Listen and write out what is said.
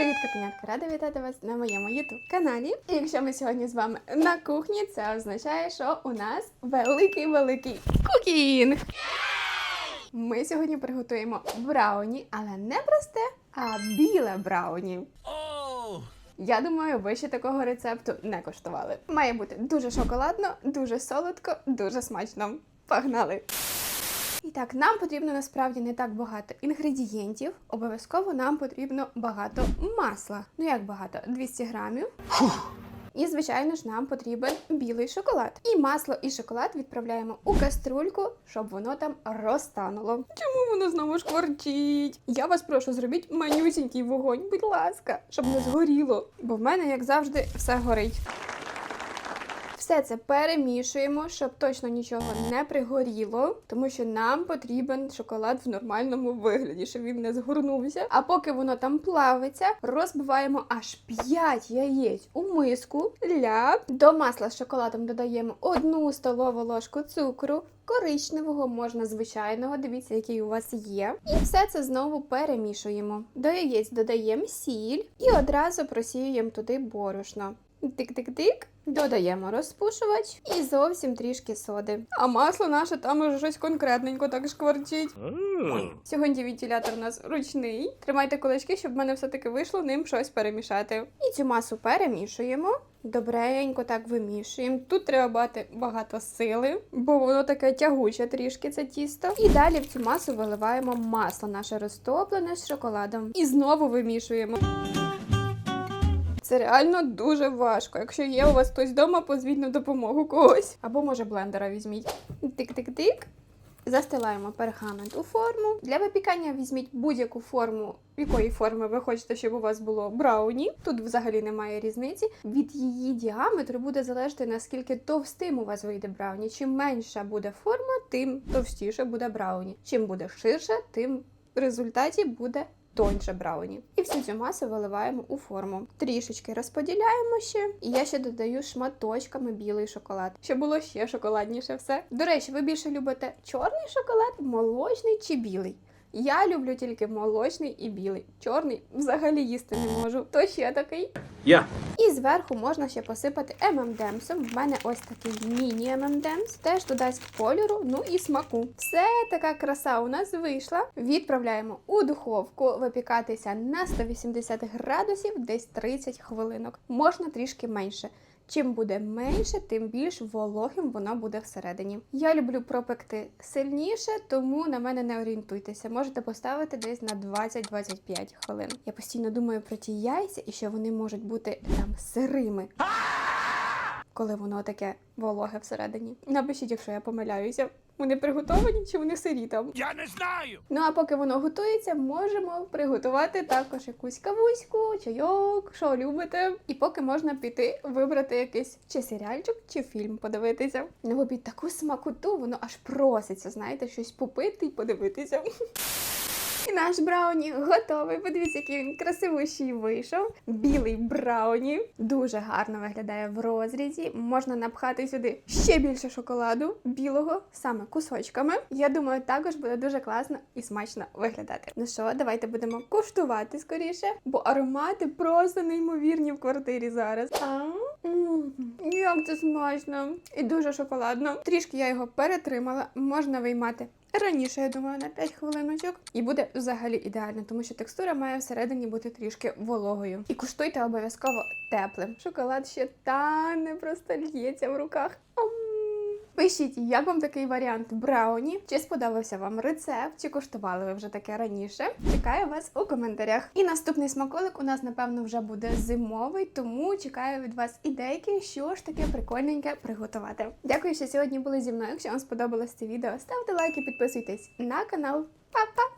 Привіт, котенятка! Рада вітати вас на моєму youtube каналі. І якщо ми сьогодні з вами на кухні, це означає, що у нас великий великий кукінг. Ми сьогодні приготуємо брауні, але не просте, а біле брауні. Oh! Я думаю, ви ще такого рецепту не коштували. Має бути дуже шоколадно, дуже солодко, дуже смачно. Погнали! І так, нам потрібно насправді не так багато інгредієнтів. Обов'язково нам потрібно багато масла. Ну як багато? 200 грамів. І, звичайно ж, нам потрібен білий шоколад. І масло і шоколад відправляємо у каструльку, щоб воно там розтануло. Чому воно знову шкварчить? Я вас прошу, зробіть манюсінький вогонь, будь ласка, щоб не згоріло. Бо в мене, як завжди, все горить. Все це перемішуємо, щоб точно нічого не пригоріло, тому що нам потрібен шоколад в нормальному вигляді, щоб він не згорнувся. А поки воно там плавиться, розбиваємо аж 5 яєць у миску. Ляп. До масла з шоколадом додаємо одну столову ложку цукру. Коричневого можна звичайного, дивіться, який у вас є. І все це знову перемішуємо. До яєць додаємо сіль і одразу просіюємо туди борошно. Тик-тик-тик. Додаємо розпушувач і зовсім трішки соди. А масло наше там уже щось конкретненько так шкварчить. Сьогодні вентилятор у нас ручний. Тримайте кулачки, щоб в мене все-таки вийшло ним щось перемішати. І цю масу перемішуємо. Добренько так вимішуємо. Тут треба бати багато сили, бо воно таке тягуче трішки це тісто. І далі в цю масу виливаємо масло наше розтоплене з шоколадом. І знову вимішуємо. Це реально дуже важко. Якщо є у вас хтось вдома, позвіть на допомогу когось. Або може блендера візьміть. Тик-тик-тик. Застилаємо пергамент у форму. Для випікання візьміть будь-яку форму, якої форми ви хочете, щоб у вас було брауні. Тут взагалі немає різниці. Від її діаметру буде залежати, наскільки товстим у вас вийде брауні. Чим менша буде форма, тим товстіше буде брауні. Чим буде ширше, тим в результаті буде тоньше брауні. І всю цю масу виливаємо у форму. Трішечки розподіляємо ще. І я ще додаю шматочками білий шоколад, щоб було ще шоколадніше все. До речі, ви більше любите чорний шоколад, молочний чи білий? Я люблю тільки молочний і білий. Чорний взагалі їсти не можу. То ще такий. Я. Зверху можна ще посипати ММДемсом. В мене ось такий міні ММДемс. Теж додасть кольору, ну і смаку. Все така краса у нас вийшла. Відправляємо у духовку випікатися на 180 градусів, десь 30 хвилинок. Можна трішки менше. Чим буде менше, тим більш вологим воно буде всередині. Я люблю пропекти сильніше, тому на мене не орієнтуйтеся. Можете поставити десь на 20-25 хвилин. Я постійно думаю про ті яйця і що вони можуть бути там сирими. Коли воно таке вологе всередині. Напишіть, якщо я помиляюся. Вони приготовані чи вони сирі там? Я не знаю. Ну а поки воно готується, можемо приготувати також якусь кавуську, чайок, що любите. І поки можна піти вибрати якийсь чи серіальчик, чи фільм подивитися. На обід таку смакоту, воно аж проситься, знаєте, щось попити і подивитися. І наш брауні готовий. Подивіться, який він красивущий вийшов. Білий брауні. Дуже гарно виглядає в розрізі. Можна напхати сюди ще більше шоколаду білого, саме кусочками. Я думаю, також буде дуже класно і смачно виглядати. Ну що, давайте будемо куштувати скоріше, бо аромати просто неймовірні в квартирі зараз. А? Як це смачно! І дуже шоколадно. Трішки я його перетримала, можна виймати Раніше, я думаю, на 5 хвилиночок. І буде взагалі ідеально, тому що текстура має всередині бути трішки вологою. І куштуйте обов'язково теплим. Шоколад ще тане, просто л'ється в руках. Пишіть, як вам такий варіант брауні? Чи сподобався вам рецепт, чи куштували ви вже таке раніше? Чекаю вас у коментарях. І наступний смаколик у нас, напевно, вже буде зимовий, тому чекаю від вас ідейки, що ж таке прикольненьке приготувати. Дякую, що сьогодні були зі мною. Якщо вам сподобалось це відео, ставте лайк і підписуйтесь на канал. Па-па!